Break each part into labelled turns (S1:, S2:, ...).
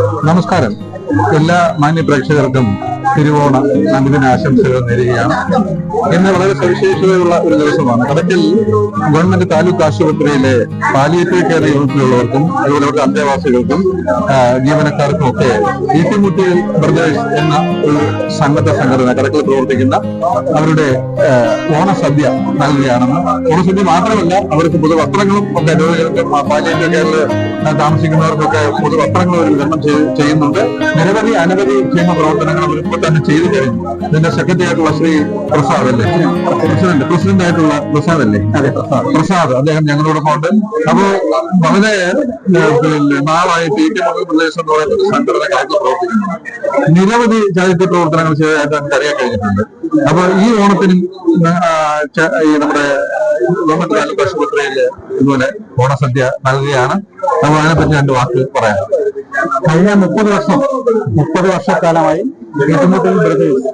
S1: നമസ്കാരം. എല്ലാ മാന്യ പ്രേക്ഷകർക്കും തിരുവോണ നബിദിന ആശംസകൾ നേരുകയാണ്. ഇന്ന് വളരെ സവിശേഷതയുള്ള ഒരു ദിവസമാണ്. കടക്കൽ ഗവൺമെന്റ് താലൂക്ക് ആശുപത്രിയിലെ പാലിയേറ്റീവ് കെയർ യൂണിറ്റിലുള്ളവർക്കും അതുപോലെ അവരുടെ അന്തേവാസികൾക്കും ജീവനക്കാർക്കും ഒക്കെ ഈട്ടിമുട്ടി ബ്രദേഴ്സ് എന്ന ഒരു സന്നദ്ധ സംഘടന കടക്കൽ പ്രവർത്തിക്കുന്ന അവരുടെ ഓണസദ്യ നൽകുകയാണെന്ന്. ഓണസദ്യ മാത്രമല്ല അവർക്ക് പുതുവസ്ത്രങ്ങളും ഒക്കെ പാലിയേറ്റീവ് കെയറിൽ താമസിക്കുന്നവർക്കൊക്കെ പുതുവസ്ത്രങ്ങൾ അവർ വിതരണം ചെയ്യുന്നുണ്ട്. നിരവധി അനവധി ക്ഷേമ പ്രവർത്തനങ്ങൾ അവർ തന്നെ ചെയ്തു കഴിഞ്ഞു. ഇതിന്റെ സെക്രട്ടറി ആയിട്ടുള്ള ശ്രീ പ്രസാദ് അല്ലേ? പ്രസിഡന്റ് പ്രസിഡന്റ് ആയിട്ടുള്ള പ്രസാദ് അല്ലേ? പ്രസാദ്. അദ്ദേഹം ഞങ്ങളോടൊപ്പം ഉണ്ട് അപ്പോ വളരെ നാളായിട്ട് ഈ പ്രദേശം എന്ന് പറയുന്ന ഒരു സംഘടന കാലത്ത് പ്രവർത്തിക്കുന്നു. നിരവധി ചരിത്ര പ്രവർത്തനങ്ങൾ ചെയ്തതായിട്ട് നമുക്ക് അറിയാൻ കഴിഞ്ഞിട്ടുണ്ട്. അപ്പൊ ഈ ഓണത്തിനും ഈ നമ്മുടെ ഗവൺമെന്റ് താലൂക്ക് ആശുപത്രിയിൽ ഇതുപോലെ ഓണസദ്യ നൽകുകയാണ്. അപ്പൊ അതിനെപ്പറ്റി രണ്ട് വാക്ക് പറയാം.
S2: കഴിഞ്ഞ മുപ്പത് വർഷം മുപ്പത് വർഷക്കാലമായി ഏറ്റുമുട്ടൽ ബ്രദേഴ്സ്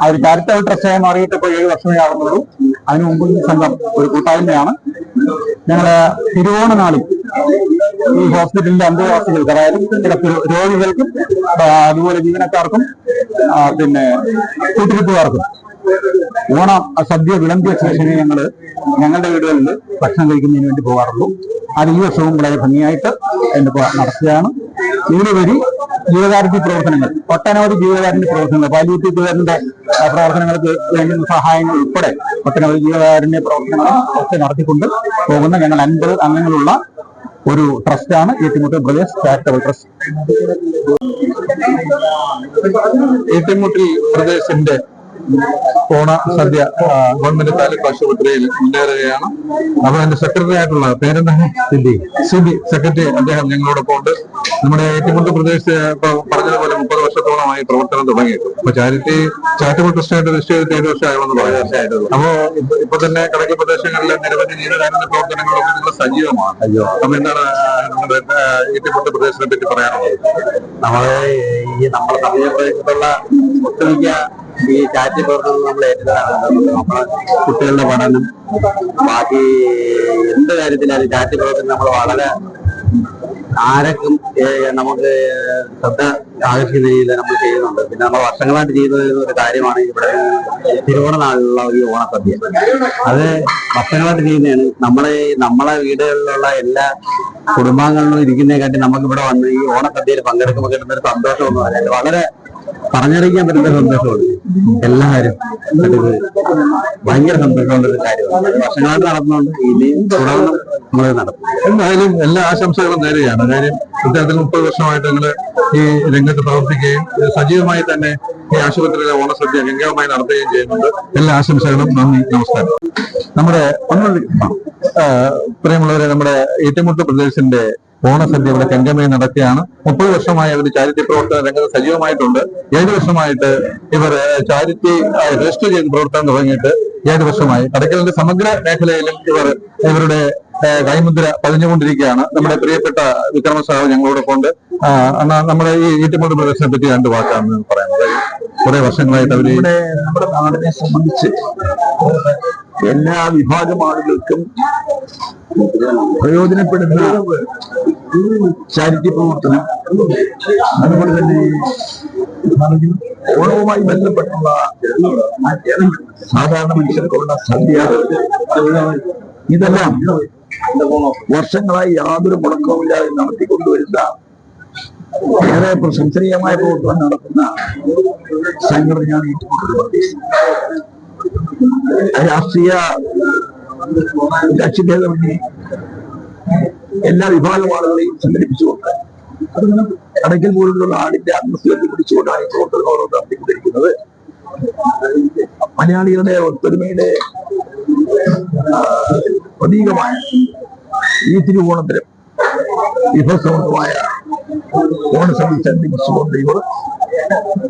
S2: ആ ഒരു ചാരിറ്റബിൾ ട്രസ്റ്റായി മാറിയിട്ട് ഏഴ് വർഷമേ ആവുന്നുള്ളൂ അതിനു മുമ്പ് ഈ സംഘം ഒരു കൂട്ടായ്മയാണ്. ഞങ്ങൾ തിരുവോണ നാളിൽ ഈ ഹോസ്പിറ്റലിന്റെ അന്തേവാസികൾക്ക് അതായത് ചില രോഗികൾക്കും അതുപോലെ ജീവനക്കാർക്കും പിന്നെ കൂട്ടിരിപ്പുകാർക്കും ഓണ സദ്യ വിളമ്പിയ ശേഷമേ ഞങ്ങൾ ഞങ്ങളുടെ വീടുകളിൽ ഭക്ഷണം കഴിക്കുന്നതിന് വേണ്ടി പോകാറുള്ളൂ അത് ഈ വർഷവും വളരെ ഭംഗിയായിട്ട് എന്റെ നടത്തുകയാണ് ഇതിനുപരി ജീവകാരുണ്യ പ്രവർത്തനങ്ങൾ ഒട്ടനവധി ജീവകാരുണ്യ പ്രവർത്തനങ്ങൾ പാലിയേറ്റീവ് കെയറിന്റെ പ്രവർത്തനങ്ങൾക്ക് വേണ്ടുന്ന സഹായങ്ങൾ ഉൾപ്പെടെ ഒട്ടനവധി ജീവകാരുണ്യ പ്രവർത്തനങ്ങൾ ഒക്കെ നടത്തിക്കൊണ്ട് പോകുന്ന ഞങ്ങൾ അൻപത് അംഗങ്ങളുള്ള ഒരു ട്രസ്റ്റാണ് ഏറ്റുമുട്ടൽ ബ്രദേഴ്സ് ചാരിറ്റബിൾ ട്രസ്റ്റ്.
S1: ഏറ്റുമുട്ടിൽ പ്രദേശത്തിന്റെ ഓണ സദ്യ ഗവൺമെന്റ് താലൂക്ക് ആശുപത്രിയിൽ മുന്നേറുകയാണ്. അപ്പൊ അതിന്റെ സെക്രട്ടറി ആയിട്ടുള്ള പേരെന്താണ് സിബി. സിബി സെക്രട്ടറി അദ്ദേഹം ഞങ്ങളോടൊപ്പം ഉണ്ട്. നമ്മുടെ ഏറ്റുമുട്ടൽ പ്രദേശത്ത് ഇപ്പൊ പറഞ്ഞതുപോലെ മുപ്പത് വർഷത്തോളമായി പ്രവർത്തനം തുടങ്ങിയിട്ട് അപ്പൊ ചാരിറ്റി ചാരിറ്റബിൾ ട്രസ്റ്റായിട്ട് രജിസ്റ്റർ ചെയ്തിട്ട് ഏഴ് വർഷമായിരുന്നു പറയാം അപ്പോ ഇപ്പൊ- തന്നെ കടക്കൽ പ്രദേശങ്ങളിലെ നിരവധി ജീവകാരുണ്യ പ്രവർത്തനങ്ങളൊക്കെ നിങ്ങൾ സജീവമാണ്. അപ്പൊ എന്താണ് ഏറ്റുമുട്ടൽ പ്രദേശത്തെ പറ്റി പറയാനുള്ളത്?
S2: നമ്മളെ ഈ നമ്മുടെ സമീപപ്രദേശത്തുള്ള ഒട്ടുമിക്ക ഈ ചാറ്റ് പ്രവർത്തനം നമ്മൾ നമ്മളെ കുട്ടികളുടെ പഠനം. ബാക്കി എന്ത് കാര്യത്തിലായാലും ചാറ്റ് പ്രവർത്തനം നമ്മൾ വളരെ ആരൊക്കെ നമുക്ക് ശ്രദ്ധ ആകർഷിക്കുന്ന രീതിയിൽ നമ്മൾ ചെയ്യുന്നുണ്ട്. പിന്നെ നമ്മൾ വർഷങ്ങളായിട്ട് ചെയ്തു ഒരു കാര്യമാണ് ഇവിടെ തിരുവോണനാളിലുള്ള ഈ ഓണസദ്യ. അത് വർഷങ്ങളായിട്ട് ചെയ്യുന്നതാണ്. നമ്മളെ നമ്മളെ വീടുകളിലുള്ള എല്ലാ കുടുംബാംഗങ്ങളിലും ഇരിക്കുന്നതിനെക്കാട്ടി നമുക്ക് ഇവിടെ വന്ന് ഈ ഓണസദ്യയിൽ പങ്കെടുക്കുമ്പോൾ കിട്ടുന്ന ഒരു സന്തോഷം എന്ന് പറയാൻ വളരെ പറഞ്ഞറിയിക്കാൻ പറ്റുന്ന സന്തോഷമാണ്. എല്ലാവരും ഇത് ഭയങ്കര സന്തോഷമുള്ള ഒരു കാര്യമാണ്. വർഷങ്ങളായിട്ട് നടത്തുന്നുണ്ട് ഇനിയും തുടർന്നും നമ്മൾ നടത്തും.
S1: എന്തായാലും എല്ലാ ആശംസകളും നേരുകയാണ്. കാര്യം ഇത്തരത്തിൽ മുപ്പത് വർഷമായിട്ട് നിങ്ങൾ ഈ രംഗത്ത് പ്രവർത്തിക്കുകയും സജീവമായി തന്നെ ഈ ആശുപത്രിയിലെ ഓണസദ്യ ഗംഗാവുമായി നടത്തുകയും ചെയ്യുന്നുണ്ട്. എല്ലാ ആശംസകളും നന്ദി നമസ്കാരം. നമ്മുടെ പ്രിയമുള്ളവരെ നമ്മുടെ ഏറ്റുമുട്ട് പ്രദേശത്തിന്റെ ഓണസദ്യ ഇവിടെ കെങ്കമയിൽ നടക്കുകയാണ്. മുപ്പത് വർഷമായി അവർ ചാരിറ്റി പ്രവർത്തന രംഗത്ത് സജീവമായിട്ടുണ്ട്. ഏഴ് വർഷമായിട്ട് ഇവർ ചാരിറ്റി രജിസ്റ്റർ ചെയ്ത് പ്രവർത്തനം തുടങ്ങിയിട്ട് ഏഴ് വർഷമായി. കടക്കലിന്റെ സമഗ്ര മേഖലയിലും ഇവർ ഇവരുടെ കൈമുദ്ര പതിഞ്ഞുകൊണ്ടിരിക്കുകയാണ്. നമ്മുടെ പ്രിയപ്പെട്ട വിക്രമ സാഹു ഞങ്ങളോടൊപ്പം ഉണ്ട് നമ്മുടെ ഈ ഈറ്റുമുട്ട് പ്രദേശത്തെ പറ്റി രണ്ട് വാക്കാണ് പറയാനുള്ളത് കുറെ വർഷങ്ങളായിട്ട് അവർ
S2: നമ്മുടെ നാടിനെ സംബന്ധിച്ച് എല്ലാ വിഭാഗം ആളുകൾക്കും പ്രയോജനപ്പെടുന്ന ചാരിറ്റി പ്രവർത്തനം അതുപോലെ തന്നെ ഓണവുമായി ബന്ധപ്പെട്ടുള്ള സാധാരണ മനുഷ്യർക്കുള്ള സദ്യ ഇതെല്ലാം വർഷങ്ങളായി യാതൊരു മുടക്കവുമില്ലാതെ നടത്തിക്കൊണ്ടുവരുന്ന ഏറെ പ്രശംസനീയമായ പ്രവർത്തനം നടത്തുന്ന സംഘടനയാണ് പ്രദേശ്. രാഷ്ട്രീയ ലക്ഷ്യഭേദമന്യേ എല്ലാ വിഭാഗം ആളുകളെയും സംഘടിപ്പിച്ചുകൊണ്ട് കടയ്ക്കൽ പോലുള്ള ആടിന്റെ ആത്മസ്ഥിതി പിടിച്ചുകൊണ്ടാണ് ഈ പ്രവർത്തനം ഓരോ നടത്തിക്കൊണ്ടിരിക്കുന്നത്. മലയാളികളുടെ ഒത്തൊരുമയുടെ പ്രതീകമായ ഈ തിരുവോണത്തിലും വിഭവസമൃദ്ധമായ ഓണസമിതി സംഘടിപ്പിച്ചുകൊണ്ട് ഇവർ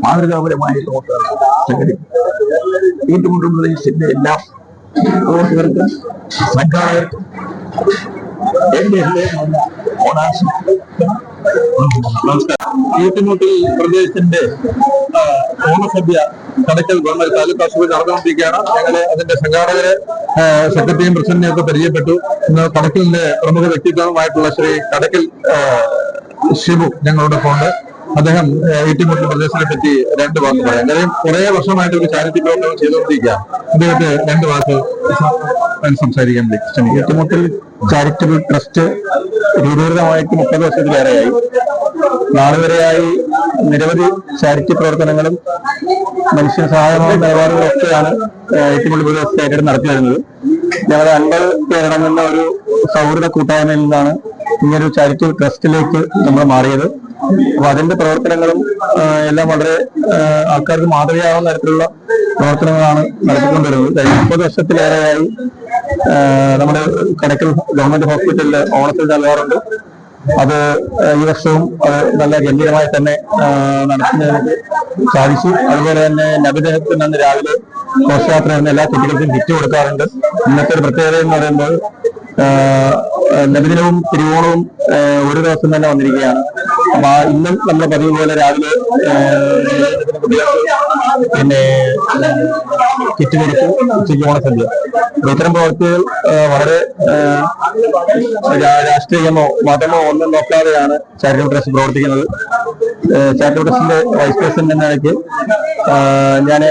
S2: മാതൃകാപരമായ പ്രവർത്തനം സംഘടിപ്പിക്കും. ഏറ്റുമുട്ടും പ്രദേശത്തിന്റെ എല്ലാ പ്രവർത്തകർക്കും സംഘാടകർക്കും എന്റെ ഓണാശംസകൾ.
S1: ഏറ്റുമുട്ടിൽ പ്രദേശത്തിന്റെ ഓണസഭ്യ കടക്കൽ ഗവൺമെന്റ് താലൂക്ക് ആശുപത്രി നടന്നുകൊണ്ടിരിക്കുകയാണ്. ഞങ്ങൾ അതിന്റെ സംഘാടകരെ സെക്രട്ടറിയും പ്രസിഡന്റിനെയും ഒക്കെ പരിചയപ്പെട്ടു. ഇന്ന് കടക്കലിന്റെ പ്രമുഖ വ്യക്തിത്വമായിട്ടുള്ള ശ്രീ കടക്കൽ ഷിബു ഞങ്ങളുടെ ഫോണ്ട് അദ്ദേഹം ഏറ്റുമുട്ടൽ പ്രദേശത്തെ പറ്റി രണ്ട് വാക്ക് പറയാം. കാര്യം കുറെ വർഷമായിട്ട് ഒരു ചാരിറ്റി പ്രോഗ്രാം ചെയ്തുകൊണ്ടിരിക്കുക അദ്ദേഹത്തെ രണ്ട് വാക്ക് സംസാരിക്കാൻ ശ്രമിക്കുക
S3: ഏറ്റുമുട്ടൽ ചാരിറ്റബിൾ ട്രസ്റ്റ് രൂപീകൃതമായിട്ട് മുപ്പത് വർഷത്തിലേറെയായി നാളുവരെയായി നിരവധി ചാരിറ്റി പ്രവർത്തനങ്ങളും മനുഷ്യ സഹായമായ നിലപാടുകളും ഒക്കെയാണ് ഏറ്റുമുട്ടൽ പ്രദേശത്തായിട്ട് നടത്തി വരുന്നത് ഞങ്ങൾ അൻപത് പേരടങ്ങുന്ന ഒരു സൗഹൃദ കൂട്ടായ്മയിൽ നിന്നാണ് ഇങ്ങനൊരു ചാരിറ്റബിൾ ട്രസ്റ്റിലേക്ക് നമ്മൾ മാറിയത്. അപ്പൊ അതിന്റെ പ്രവർത്തനങ്ങളും എല്ലാം വളരെ ആൾക്കാർക്ക് മാതൃകയാവുന്ന തരത്തിലുള്ള പ്രവർത്തനങ്ങളാണ് നടത്തിക്കൊണ്ടിരുന്നത്. കഴിഞ്ഞ മുപ്പത് വർഷത്തിലേറെയായി നമ്മുടെ കടക്കൽ ഗവൺമെന്റ് ഹോസ്പിറ്റലിൽ ഓണത്തിൽ നൽകാറുണ്ട് അത് ഈ വർഷവും അത് നല്ല ഗംഭീരമായി തന്നെ നടത്തുന്നതിന് സാധിച്ചു. അതുപോലെ തന്നെ നബിദിനത്തിന് അന്ന് രാവിലെ ഘോഷയാത്ര എല്ലാ കുട്ടികൾക്കും കിറ്റ് കൊടുക്കാറുണ്ട് ഇന്നത്തെ ഒരു പ്രത്യേകത എന്ന് പറയുമ്പോൾ നബിദിനവും തിരുവോണവും ഒരു ദിവസം തന്നെ വന്നിരിക്കുകയാണ്. അപ്പൊ ഇന്നും നമ്മുടെ പതിവ് പോലെ രാവിലെ പിന്നെ കിറ്റ് കൊടുത്തു ഉച്ചയ്ക്ക് ഓണസദ്യ ഇത്തരം പ്രവർത്തികൾ വളരെ രാഷ്ട്രീയമോ മതമോ ഒന്നും നോക്കാതെയാണ് ചാരിറ്റബിൾ ട്രസ്റ്റ് പ്രവർത്തിക്കുന്നത്. ചാരിറ്റബിൾ ട്രസ്റ്റിന്റെ വൈസ് പ്രസിഡന്റ് എന്ന നിലയ്ക്ക് ഞാൻ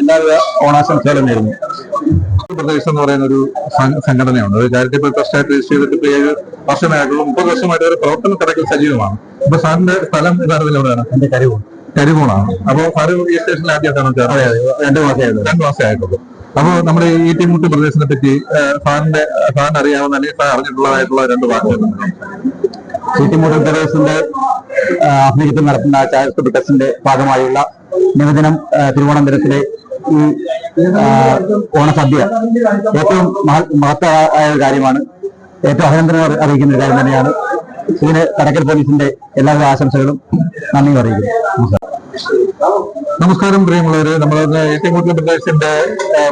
S3: എല്ലാവിധ ഓണാശംസകളും നേരുന്നു.
S1: പ്രദേശ് എന്ന് പറയുന്ന ഒരു സംഘടനയാണ് ഒരു ചാരിറ്റബിൾ ട്രസ്റ്റായിട്ട് രജിസ്റ്റർ ചെയ്തിട്ട് ഇപ്പൊ ഏഴ് വർഷമായിട്ടുള്ള മുപ്പത് വർഷമായിട്ട് ഒരു പ്രവർത്തന കടക്കിൽ സജീവമാണ്. അപ്പൊ സാറിന്റെ സ്ഥലം യഥാർത്ഥത്തിൽ എവിടെയാണ്
S3: എന്റെ കരുവ്
S1: കരിമൂണാണ് അപ്പൊ സാറ് ഈ സ്റ്റേഷനിൽ ആദ്യമായിട്ടാണ് സാർ
S3: രണ്ടു മാസമായിരുന്നു
S1: രണ്ടു മാസമേ ആയിട്ടുള്ളൂ. അപ്പൊ നമ്മുടെ ഈ ഈട്ടിമുട്ട് പ്രദേശത്തെ പറ്റി സാറിന്റെ സാറിന് അറിയാവുന്ന അല്ലെങ്കിൽ സാർ അറിഞ്ഞിട്ടുള്ളതായിട്ടുള്ള രണ്ട് വാക്കുകൾ
S3: ചീറ്റിമൂട് പ്രദേശത്തിന്റെ ആഭിമുഖ്യത്തിൽ നടത്തുന്ന ചാരിറ്റബിൾ ട്രസ്റ്റിന്റെ ഭാഗമായുള്ള നിവേദനം തിരുവനന്തപുരത്തിലെ ഈ ഓണസദ്യ. ഏറ്റവും മഹ- മഹത്തായ ഒരു കാര്യമാണ്. ഏറ്റവും അഭിനന്ദനം അറിയിക്കുന്ന ഒരു കാര്യം തന്നെയാണ്. ഇതിന് കടക്കൽ പോലീസിന്റെ എല്ലാവിധ ആശംസകളും നന്ദി അറിയിക്കുന്നു
S1: നമസ്കാരം പ്രിയമുള്ളവര്. നമ്മൾ കൂടുതൽ പ്രദേശത്തിന്റെ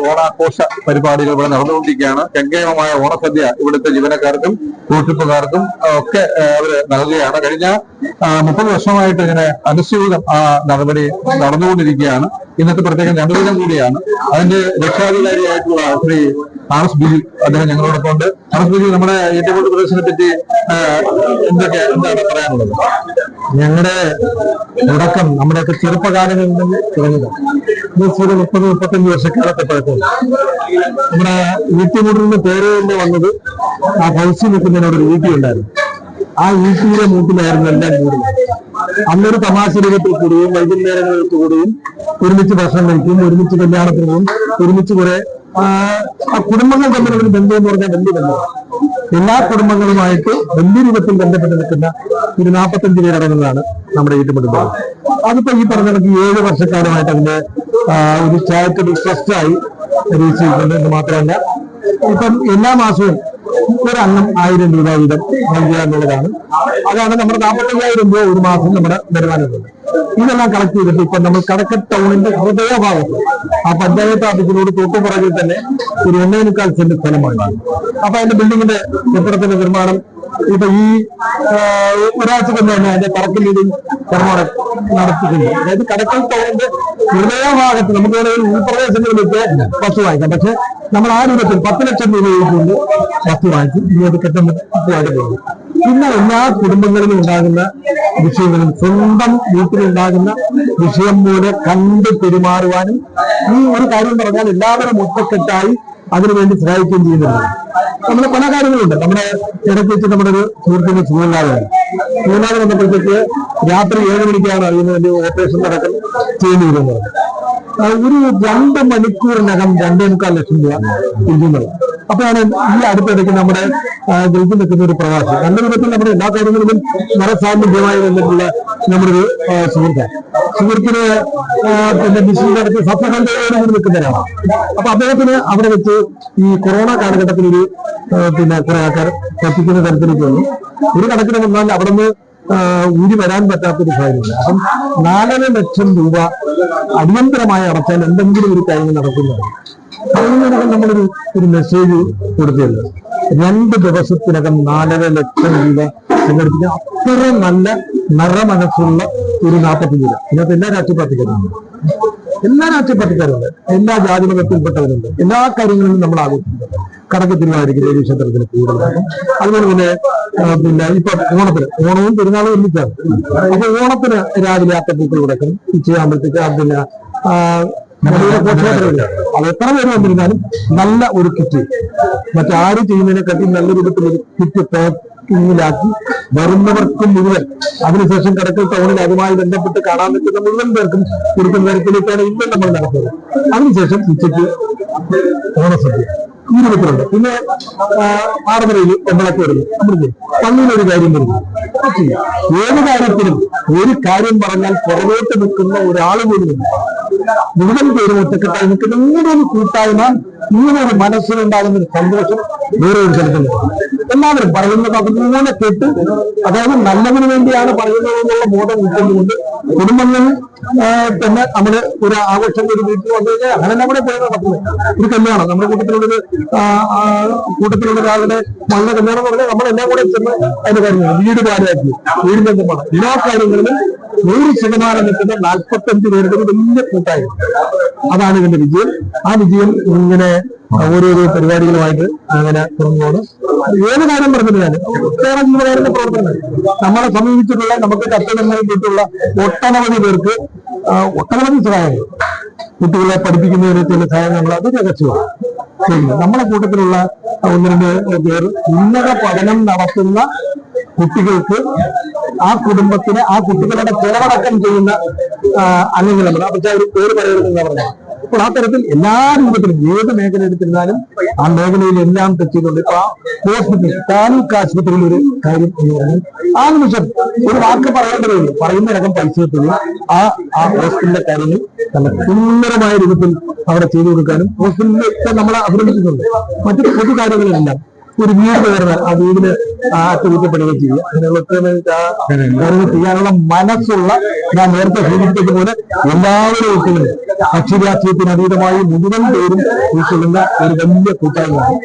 S1: ഓണാഘോഷ പരിപാടികൾ ഇവിടെ നടന്നുകൊണ്ടിരിക്കുകയാണ്. ഗംഗേമമായ ഓണസദ്യ ഇവിടുത്തെ ജീവനക്കാർക്കും കൂട്ടിപ്പുകാർക്കും ഒക്കെ അവർ നൽകുകയാണ്. കഴിഞ്ഞ മുപ്പത് വർഷമായിട്ട് ഇങ്ങനെ അനുസ്യൂതം ആ നടപടി നടന്നുകൊണ്ടിരിക്കുകയാണ്. ഇന്നത്തെ പ്രത്യേകം രണ്ടു ദിനം കൂടിയാണ്. അതിന്റെ രക്ഷാധികാരിയായിട്ടുള്ള ശ്രീ ആർ എസ് ബിജു അദ്ദേഹം ഞങ്ങളോടൊപ്പം ഉണ്ട്. ആർ എസ് ബിജു നമ്മുടെ ഏറ്റവും പ്രദേശത്തെ പറ്റി എന്തൊക്കെ എന്താണ് പറയാനുള്ളത്?
S3: ഞങ്ങളുടെ തുടക്കം നമ്മുടെയൊക്കെ ചെറുപ്പകാലങ്ങളിൽ നിന്ന് തുടങ്ങിയതാണ് മുപ്പത് മുപ്പത്തഞ്ച് വർഷക്കാലത്തെ പഴക്കം നമ്മുടെ ഈട്ടിമുടലിന് പേര് തന്നെ വന്നത് ആ ഹൗസിൽ നിൽക്കുന്നതിനോട് ഒരു ഈട്ടി ഉണ്ടായിരുന്നു. ആ വീട്ടിലെ മൂട്ടിലായിരുന്നു എല്ലാം കൂടുന്നത് അന്നൊരു തമാശ രൂപത്തിൽ കൂടുകയും വൈകുന്നേരങ്ങളിൽ കൂടുകയും ഒരുമിച്ച് ഭക്ഷണം കഴിക്കും ഒരുമിച്ച് കല്യാണത്തിന് ഒരുമിച്ച് കുറെ കുടുംബങ്ങൾ തമ്മിലുള്ള ബന്ധം എന്ന് പറഞ്ഞാൽ വലിയ ബന്ധമാണ് എല്ലാ കുടുംബങ്ങളുമായിട്ട് വലിയ രൂപത്തിൽ ബന്ധപ്പെട്ട് നിൽക്കുന്ന ഒരു നാൽപ്പത്തഞ്ച് പേരടങ്ങുന്നതാണ് നമ്മുടെ വീട്ടുകുടുംബം അതിപ്പോ ഈ പറഞ്ഞ കണക്ക് ഏഴ് വർഷക്കാലമായിട്ട് അതിന്റെ ഒരു ചാരിറ്റബിൾ ട്രസ്റ്റായി രജിസ്റ്റർ ചെയ്തിട്ടുണ്ട് എന്ന് മാത്രമല്ല ഇപ്പം എല്ലാ മാസവും ഒരു അംഗം ആയിരം രൂപ വീതം നൽകുക എന്നുള്ളതാണ്. അതാണ് നമ്മുടെ നാൽപ്പത്തഞ്ചായിരം രൂപ ഒരു മാസം നമ്മുടെ വരുമാനമുണ്ട് ഇതെല്ലാം കളക്ട് ചെയ്തിട്ട് ഇപ്പൊ നമ്മൾ കടക്കൽ ടൗണിന്റെ ഹൃദയഭാഗത്ത് ആ പഞ്ചായത്ത് ഓഫീസിനോട് തൊട്ടു പുറകിൽ തന്നെ ഒരു ഒന്നേ മുക്കാൽ സെന്റ് സ്ഥലമാണ് അപ്പൊ അതിന്റെ ബിൽഡിങ്ങിന്റെ കെട്ടിടത്തിന്റെ നിർമ്മാണം ഇപ്പൊ ഈ ഒരാഴ്ച കൊണ്ട് തന്നെ അതിന്റെ കടക്കൽ മീറ്റിംഗ് നിർമ്മാണം നടത്തിയിട്ടുണ്ട്. അതായത് കടക്കൽ ടൗണിന്റെ ഹൃദയഭാഗത്ത് നമുക്ക് ഉൾപ്രദേശങ്ങളിലൊക്കെ വസ്തു വായിക്കാം. പക്ഷെ നമ്മൾ ആ രൂപത്തിൽ പത്ത് ലക്ഷം രൂപ കൊണ്ട് വസ്തു വാങ്ങിച്ചു അത് കെട്ടുമ്പോഴായിട്ട് പോകും. പിന്നെ എല്ലാ കുടുംബങ്ങളിലും ഉണ്ടാകുന്ന വിഷയങ്ങളും സ്വന്തം വീട്ടിലുണ്ടാകുന്ന വിഷയം പോലെ കണ്ട് പെരുമാറുവാനും ഈ ഒരു കാര്യം പറഞ്ഞാൽ എല്ലാവരും ഒറ്റക്കെട്ടായി അതിനുവേണ്ടി സഹായിക്കുകയും ചെയ്യുന്നുണ്ട്. നമ്മൾ പല കാര്യങ്ങളുണ്ട്. നമ്മുടെ ഇടയ്ക്ക് വെച്ച് നമ്മുടെ ഒരു സുഹൃത്തിന്റെ സുഖമില്ലാതെയാണ് സുഖമില്ലാതെ വന്നപ്പോഴത്തേക്ക് രാത്രി ഏഴ് മണിക്കാണ് അതിന് വേണ്ടി ഓപ്പറേഷൻ നടക്കുന്നത് ആ, ഒരു രണ്ട് മണിക്കൂറിനകം രണ്ടേ മുക്കാൽ ലക്ഷം രൂപ ഇരിക്കുന്നത് അപ്പോഴാണ് ഈ അടുത്തിടയ്ക്ക് നമ്മുടെ ഗൾഫിൽ നിൽക്കുന്ന ഒരു പ്രവാസി. നല്ല വിധത്തിൽ നമ്മുടെ എല്ലാ കാര്യങ്ങളിലും വളരെ സാമ്പത്തികമായി നിന്നിട്ടുള്ള നമ്മുടെ ഒരു സുഹൃത്ത്. സുഹൃത്തിന് പിന്നെ ബിസിനസ് നടത്തി സത്യസന്ധതയോടുകൂടി നിൽക്കുന്നവരാണ് അപ്പൊ അദ്ദേഹത്തിന് അവിടെ വെച്ച് ഈ കൊറോണ കാലഘട്ടത്തിൽ ഒരു പിന്നെ കുറെ ആൾക്കാർ പറ്റിക്കുന്ന തരത്തിലേക്ക് വന്നു ഒരു കണക്കിന് വന്നാൽ അവിടെ നിന്ന് ഊരി വരാൻ പറ്റാത്തൊരു കാര്യമില്ല അപ്പം നാലര ലക്ഷം രൂപ അടിയന്തരമായി അടച്ചാൽ എന്തെങ്കിലും ഒരു കാര്യങ്ങൾ നടക്കുന്നതാണ് അതിനകം നമ്മളൊരു ഒരു മെസ്സേജ് കൊടുത്തില്ല രണ്ട് ദിവസത്തിനകം നാലര ലക്ഷം രൂപ സംഘടിപ്പിക്കാൻ അത്ര നല്ല നിറമനസ്സുള്ള ഒരു നാൽപ്പത്തി രൂപ. ഇതിനകത്ത് എല്ലാ രാഷ്ട്രീയ പാർട്ടിക്കാരുണ്ട് എല്ലാ രാഷ്ട്രീയ പാർട്ടിക്കാരുണ്ട് എല്ലാ ജാതി മതത്തിൽപ്പെട്ടവരുണ്ട് എല്ലാ കാര്യങ്ങളിലും നമ്മൾ ആഘോഷിക്കുന്നുണ്ട് കടക്ക് തിരുവാതിരിക്കും ദേവീ ക്ഷേത്രത്തിൽ കൂടുതലാണ് അതുപോലെ തന്നെ പിന്നെ ഇപ്പൊ ഓണത്തിന് ഓണവും പെരുന്നാളും ഒന്നിച്ചാണ് അപ്പൊ ഓണത്തിന് രാവിലെ അത്തപ്പൂക്കൾ കിടക്കും ഉച്ചയാകുമ്പോഴത്തേക്ക് പിന്നെ അത് എത്ര പേര് വന്നിരുന്നാലും നല്ല ഒരു കിറ്റ്. മറ്റാരും ചെയ്യുന്നതിനെക്കാട്ടി നല്ല രൂപത്തിൽ ഒരു കിറ്റ് പാക്കിങ്ങിലാക്കി വരുന്നവർക്ക് മുഴുവൻ. അതിനുശേഷം കടക്കൽ ടൗണിൽ അതുമായി ബന്ധപ്പെട്ട് കാണാൻ പറ്റുന്ന മുഴുവൻ പേർക്കും കൊടുക്കുന്ന തരത്തിലേക്കാണ് ഇന്ന് നമ്മൾ നടത്തുന്നത്. അതിനുശേഷം ഉച്ചയ്ക്ക് ഓണസദ്യ. ഈ രൂപത്തിലുണ്ട് പിന്നെ ആറമരയിൽ ഒമ്പളൊക്കെ വരുന്നു. നമ്മളില്ലേ പള്ളിയിൽ ഒരു കാര്യം വരുന്നു. ഏത് കാര്യത്തിലും ഒരു കാര്യം പറഞ്ഞാൽ പുറകോട്ട് നിൽക്കുന്ന ഒരാൾ പോലുമില്ല മുഴുവൻ പേരും ഒറ്റക്കെട്ടാൽ നിൽക്കുന്ന. ഇങ്ങനെ ഒരു കൂട്ടായ്മ ഇങ്ങനെ ഒരു മനസ്സിലുണ്ടാകുന്ന ഒരു സന്തോഷം വേറെ ഒരു സ്ഥലത്തില്ല എല്ലാവരും പറയുന്നത് അതുപോലെ കേട്ട്. അതായത് നല്ലതിന് വേണ്ടിയാണ് പറയുന്നത് എന്നുള്ള ബോധം ഉൾക്കൊണ്ടുകൊണ്ട് കുടുംബങ്ങൾ തന്നെ നമ്മൾ ഒരു ആഘോഷം ഒരു വീട്ടിൽ വന്നു കഴിഞ്ഞാൽ അങ്ങനെ നമ്മുടെ പോയി നടക്കുന്നത് ഒരു കല്യാണം. നമ്മുടെ കൂട്ടത്തിലുള്ളൊരു കൂട്ടത്തിലുള്ള ഒരാളുടെ മകളുടെ കല്യാണം എന്ന് പറഞ്ഞാൽ നമ്മളെല്ലാം കൂടെ ചെന്ന് അതിന്റെ കാര്യങ്ങൾ വീട് പാലാക്കി വീടിന്റെ നിർമ്മാണം. എല്ലാ കാര്യങ്ങളിലും നൂറ് ശതമാനം നിൽക്കുന്ന നാൽപ്പത്തഞ്ച് പേരുടെ വലിയ കൂട്ടായ്മ. അതാണ് ഇതിന്റെ വിജയം. ആ വിജയം ഇങ്ങനെ ഓരോരോ പരിപാടികളുമായിട്ട് അങ്ങനെ തുറന്നുകൊണ്ട് ഏത് കാര്യം പറഞ്ഞിരുന്നാലും ഒട്ടേറെ ജീവകാരുണ്യ പ്രവർത്തനങ്ങൾ. നമ്മളെ സമീപിച്ചിട്ടുള്ള നമുക്ക് കത്തനങ്ങളിൽ കിട്ടുള്ള ഒട്ടനവധി പേർക്ക് ഒട്ടനവധി സഹായങ്ങൾ. കുട്ടികളെ പഠിപ്പിക്കുന്നതിന് ചില നമ്മൾ അത് ശരി നമ്മളെ കൂട്ടത്തിലുള്ള ഒന്ന് രണ്ട് പേർ ഉന്നത പഠനം നടത്തുന്ന കുട്ടികൾക്ക് ആ കുടുംബത്തിന് ആ കുട്ടികളുടെ ചെലവടക്കം ചെയ്യുന്ന അല്ലെങ്കിൽ നമ്മൾ പക്ഷേ ഒരു പേര് പറയുന്നത് പറഞ്ഞാൽ അപ്പോൾ ആ തരത്തിൽ എല്ലാ രൂപത്തിലും ഏത് മേഖല എടുത്തിരുന്നാലും ആ മേഖലയിൽ എല്ലാം ടച്ച് ഇപ്പൊ ആ ഹോസ്പിറ്റൽ താലൂക്ക് ആശുപത്രിയിൽ ഒരു കാര്യം എന്ന് പറഞ്ഞാൽ ആ നിമിഷം ഒരു വാക്ക് പറയേണ്ടതേ ഉള്ളൂ. പറയുന്നതിനകം പൈസ കിട്ടുകയും ആ ആ ഹോസ്പിറ്റലിന്റെ കാര്യങ്ങൾ നല്ല സുന്ദരമായ രൂപത്തിൽ അവിടെ ചെയ്തു കൊടുക്കാനും ഹോസ്പിറ്റലിൽ നമ്മളെ അഭിനന്ദിക്കുന്നുണ്ട് മറ്റു പൊതു കാര്യങ്ങളിലെല്ലാം ഒരു വീട് വരുന്ന ആ വീടിന് അറ്റകുറ്റപ്പെടുകയും ചെയ്യുക അതിനുള്ള കാര്യങ്ങൾ ചെയ്യാനുള്ള മനസ്സുള്ള ഞാൻ നേരത്തെ സൂചിപ്പിച്ചതുപോലെ എല്ലാവരും ഉൾക്കൊള്ളുന്നു കക്ഷിരാഷ്ട്രീയത്തിന് അതീതമായി മുഴുവൻ പേരും ഉൾക്കൊള്ളുന്ന ഒരു വലിയ കൂട്ടായ്മയാണ്.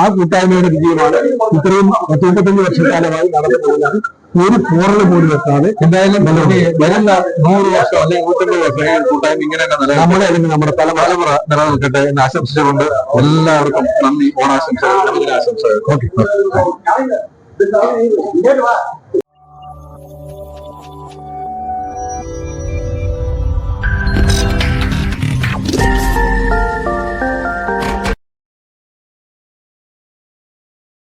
S3: ആ കൂട്ടായ്മയുടെ വിജയമാണ് ഇത്രയും പത്തൊമ്പത്തഞ്ച് വർഷക്കാലമായി നടന്നു പോകുന്നത്. ഒരു പോറൽ പോലും വെക്കാതെ
S1: എന്തായാലും വരുന്ന നൂറ് വർഷം അല്ലെങ്കിൽ നൂറ്റമ്പത് വർഷം കൂട്ടായ്മ ഇങ്ങനെ തന്നെ.
S3: നമ്മളെ അല്ലെങ്കിൽ നമ്മുടെ പല
S1: തലമുറ നിലനിൽക്കട്ടെ എന്ന് ആശംസിച്ചുകൊണ്ട് എല്ലാവർക്കും നന്ദി ഓണാശംസകൾ നബിദിനാശംസകൾ ഓക്കെ.